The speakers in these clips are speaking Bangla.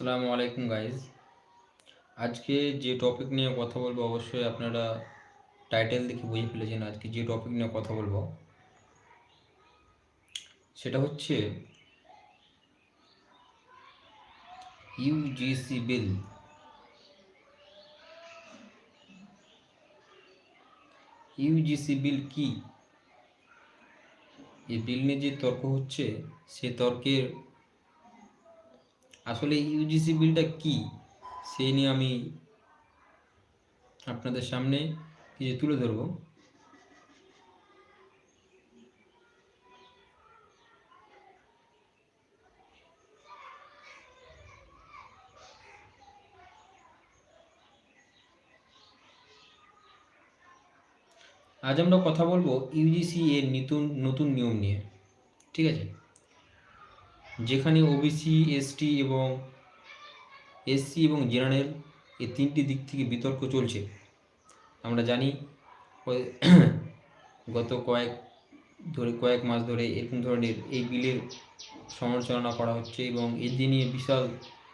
আসসালামু আলাইকুম গাইজ আজকে যে টপিক নিয়ে কথা বলব অবশ্যই আপনারা টাইটেল দেখে বুঝে ফেলেছেন আজকে যে টপিক নিয়ে কথা বলব। সেটা হচ্ছে ইউজিসি বিল ইউজিসি বিল কি? এই বিল নিয়ে যে তর্ক হচ্ছে, সে তর্কের আসলে ইউজিসি বিলটা কি? সেই নিয়ে আমি আপনাদের সামনে কিছু তুলে ধরবো। আজ আমরা কথা বলব ইউজিসি এর নতুন নতুন নিয়ম নিয়ে, ঠিক আছে? যেখানে ওবিসি এসটি এবং এসসি এবং জেনারেল এই তিনটি দিক থেকে বিতর্ক চলছে। আমরা জানি, গত কয়েক ধরে, কয়েক মাস ধরে এরকম ধরনের এই বিলের সমালোচনা করা হচ্ছে এবং এর নিয়ে বিশাল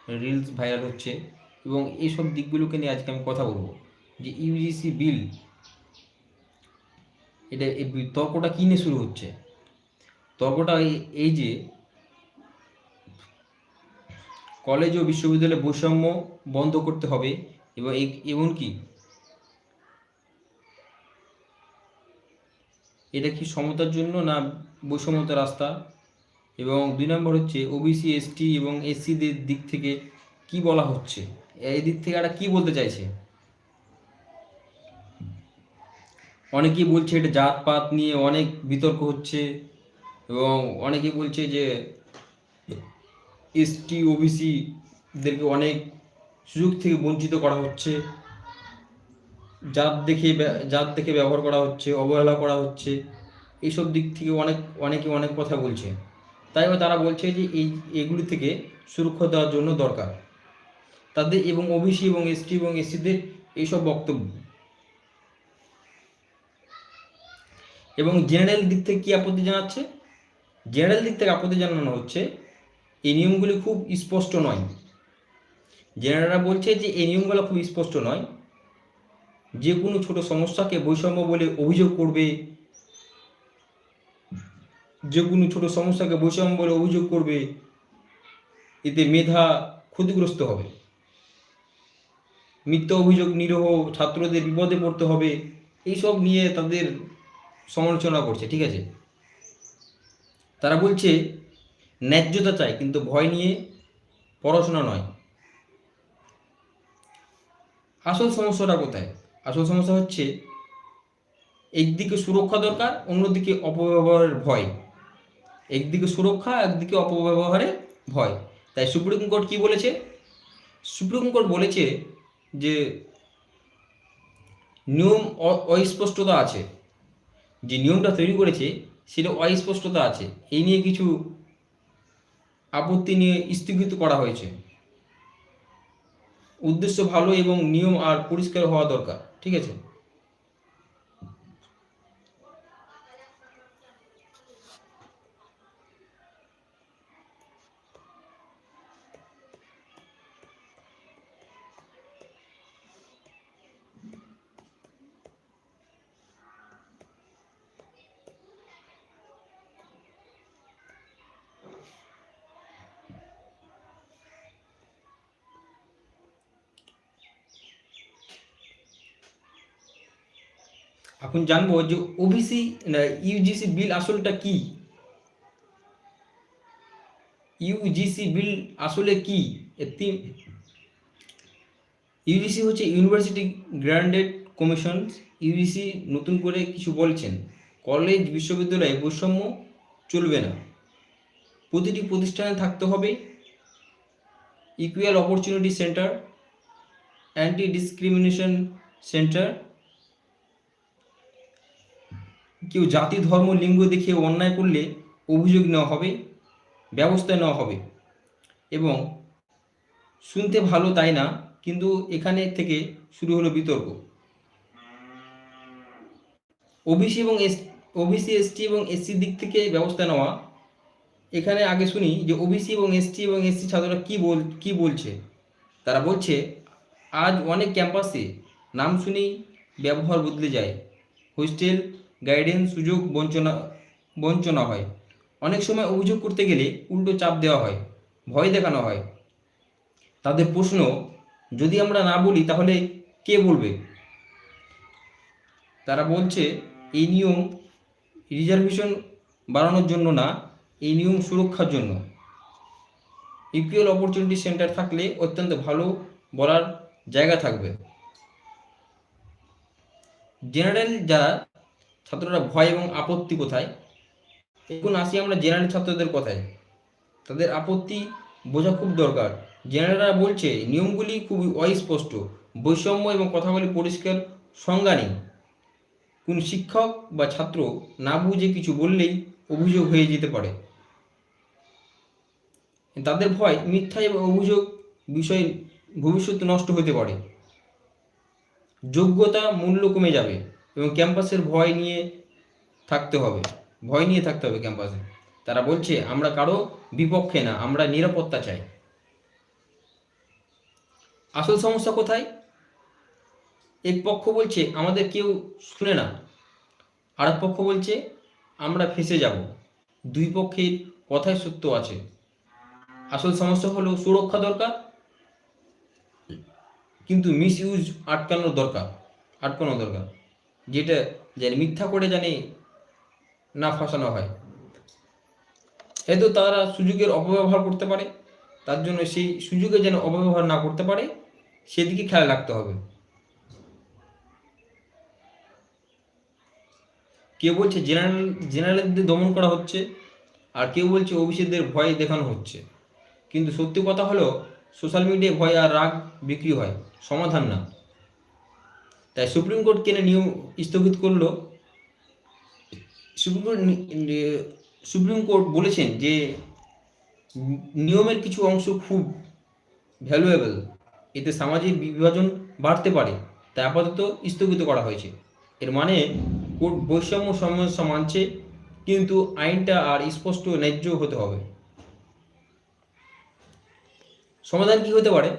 রিলস ভাইরাল হচ্ছে এবং এইসব দিকগুলোকে নিয়ে আজকে আমি কথা বলব। যে ইউজিসি বিল, এটা এই তর্কটা কী নিয়ে শুরু হচ্ছে? তর্কটা এই- এই যে কলেজ ও বিশ্ববিদ্যালয়ে বৈষম্য বন্ধ করতে হবে এবং এমনকি এটা কি সমতার জন্য না বৈষম্যতার রাস্তা? এবং দুই নম্বর হচ্ছে ওবিসি এসটি এবং এসসিদের দিক থেকে কি বলা হচ্ছে? এই দিক থেকে এরা কি বলতে চাইছে? অনেকেই বলছে এটা জাতপাত নিয়ে অনেক বিতর্ক হচ্ছে এবং অনেকেই বলছে যে এসটি ওবিসিদেরকে অনেক সুযোগ থেকে বঞ্চিত করা হচ্ছে। জাত দেখে জাত দেখে ব্যবহার করা হচ্ছে, অবহেলা করা হচ্ছে, এইসব দিক থেকে অনেক, অনেকে অনেক কথা বলছে। তাই তারা বলছে যে এই, এগুলি থেকে সুরক্ষা দেওয়ার জন্য দরকার। তাদের এবং ওবিসি এবং এসটি এবং এসসিদের এইসব বক্তব্য। এবং জেনারেল দিক থেকে কি আপত্তি জানাচ্ছে? জেনারেল দিক থেকে আপত্তি জানানো হচ্ছে এই নিয়মগুলি খুব স্পষ্ট নয়। জেনারেলরা বলছে যে এই নিয়মগুলো খুব স্পষ্ট নয়। যে কোনো ছোট সমস্যাকে বৈষম্য বলে অভিযোগ করবে, যে কোনো ছোট সমস্যাকে বৈষম্য বলে অভিযোগ করবে, এতে মেধা ক্ষতিগ্রস্ত হবে। মিথ্যা অভিযোগ নিরহ ছাত্রদের বিপদে পড়তে হবে, এইসব নিয়ে তাদের সমালোচনা করছে, ঠিক আছে? তারা বলছে ন্যায্যতা চাই, কিন্তু ভয় নিয়ে পড়াশোনা নয়। আসল সমস্যাটা কোথায়? আসল সমস্যা হচ্ছে, একদিকে সুরক্ষা দরকার, অন্যদিকে অপব্যবহারের ভয়। একদিকে সুরক্ষা, একদিকে অপব্যবহারের ভয়। তাই সুপ্রিম কোর্ট কি বলেছে? সুপ্রিম কোর্ট বলেছে যে, নিয়ম অস্পষ্টতা আছে। যে নিয়মটা তৈরি করেছে, সেটা অস্পষ্টতা আছে। এই নিয়ে কিছু আপত্তি নিয়ে স্থগিত করা হয়েছে। উদ্দেশ্য ভালো এবং নিয়ম আর পরিষ্কার হওয়া দরকার, ঠিক আছে? এখন জানব যে ওবিসি ইউজিসি বিল আসলটা কি? ইউজিসি বিল আসলে কি? ইউজিসি হচ্ছে ইউনিভার্সিটি গ্র্যান্ডেড কমিশন ইউজিসি নতুন করে কিছু বলছেন। কলেজ, বিশ্ববিদ্যালয়ে বৈষম্য চলবে না। প্রতিটি প্রতিষ্ঠানে থাকতে হবে। Equal opportunity centre anti discrimination centre কেউ জাতি, ধর্ম, লিঙ্গ দেখে অন্যায় করলে অভিযোগ নেওয়া হবে, ব্যবস্থা নেওয়া হবে। এবং শুনতে ভালো তাই না, কিন্তু এখানে থেকে শুরু হলো বিতর্ক। ওবিসি এবং এস ওবিসি এসটি এবং এসসি দিক থেকে ব্যবস্থা নেওয়া। এখানে আগে শুনি যে ওবিসি এবং এসটি এবং এসসি ছাত্ররা কি বল, কি বলছে? তারা বলছে, আজ অনেক ক্যাম্পাসে নাম শুনেই ব্যবহার বদলে যায়। হোস্টেল গাইডেন্স, সুযোগ, বঞ্চনা বঞ্চনা হয়। অনেক সময় অভিযোগ করতে গেলে উল্টো চাপ দেওয়া হয়, ভয় দেখানো হয়। তাদের প্রশ্ন, যদি আমরা না বলি, তাহলে কে বলবে? তারা বলছে, এই নিয়ম রিজার্ভেশন বাড়ানোর জন্য না, এই নিয়ম সুরক্ষার জন্য। ইকুয়াল অপরচুনিটি সেন্টার থাকলে অত্যন্ত ভালো বলার জায়গা থাকবে। জেনারেল যারা ছাত্ররা ভয় এবং আপত্তি কোথায়? এখন আসি আমরা জেনারেল ছাত্রদের কথায়। তাদের আপত্তি বোঝা খুব দরকার। জেনারেলরা বলছে, নিয়মগুলি খুবই অস্পষ্ট, বৈষম্য এবং কথাগুলি পরিষ্কার সংজ্ঞা নেই। কোন শিক্ষক বা ছাত্র না বুঝে কিছু বললেই অভিযোগ হয়ে যেতে পারে। তাদের ভয় মিথ্যা এবং অভিযোগ বিষয়ে ভবিষ্যতে নষ্ট হতে পারে। যোগ্যতা মূল্য কমে যাবে। এবং ক্যাম্পাসের ভয় নিয়ে থাকতে হবে। ভয় নিয়ে থাকতে হবে ক্যাম্পাসে। তারা বলছে, আমরা কারও বিপক্ষে না, আমরা নিরাপত্তা চাই। আসল সমস্যা কোথায়? এক পক্ষ বলছে, আমাদের কেউ শুনে না। আর পক্ষ বলছে, আমরা ফেসে যাব। দুই পক্ষের কথায় সত্য আছে। আসল সমস্যা হলো সুরক্ষা দরকার, কিন্তু মিস ইউজ আটকানোর দরকার আটকানো দরকার। যেটা যেন মিথ্যা করে জানি না ফাঁসানো হয়। হয়তো তারা সুযোগের অপব্যবহার করতে পারে, তার জন্য সেই সুযোগে যেন অপব্যবহার না করতে পারে, সেদিকে খেয়াল রাখতে হবে। কেউ বলছে জেনারেল, জেনারেলদের দমন করা হচ্ছে, আর কেউ বলছে অভিষেকদের ভয় দেখানো হচ্ছে। কিন্তু সত্যি কথা হলো, সোশ্যাল মিডিয়ায় ভয় আর রাগ বিক্রি হয়, সমাধান না। তাই সুপ্রিম কোর্ট কেন নিয়ম স্থগিত করল? সুপ্রিম কোর্ট সুপ্রিম কোর্ট বলেছেন যে নিয়মের কিছু অংশ খুব ভ্যালুয়েবল এতে সামাজিক বিভাজন বাড়তে পারে, তাই আপাতত স্থগিত করা হয়েছে। এর মানে কোর্ট বৈষম্য সমস্যা মানছে, কিন্তু আইনটা আর স্পষ্ট ন্যায্য হতে হবে। সমাধান কি হতে পারে?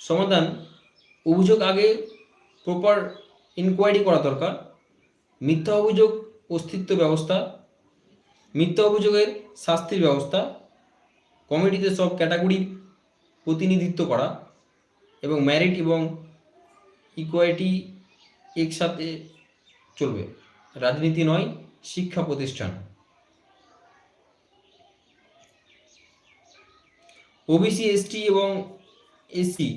সমাধান অভিযোগ আগে প্রপার ইনকোয়ারি করা দরকার। মিথ্যা অভিযোগ, অস্তিত্ব ব্যবস্থা, মিথ্যা অভিযোগের শাস্তির ব্যবস্থা কমিটিতে সব ক্যাটাগরির প্রতিনিধিত্ব করা এবং ম্যারিট এবং ইকুয়ালিটি একসাথে চলবে। রাজনীতি নয়, শিক্ষা প্রতিষ্ঠান। ওবিসি এসটি এবং এসসি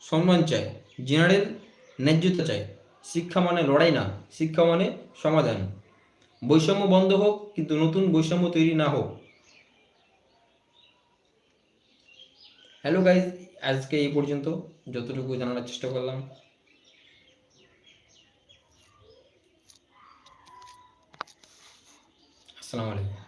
সম্মান চায় জেনারেল ন্যায্যতা চাই। শিক্ষা মানে লড়াই না, শিক্ষা মানে সমাধান। বৈষম্য বন্ধ হোক, কিন্তু নতুন বৈষম্য তৈরি না হোক। হ্যালো গাইজ আজকে এই পর্যন্ত। যতটুকু জানার চেষ্টা করলাম। আসসালামু আলাইকুম।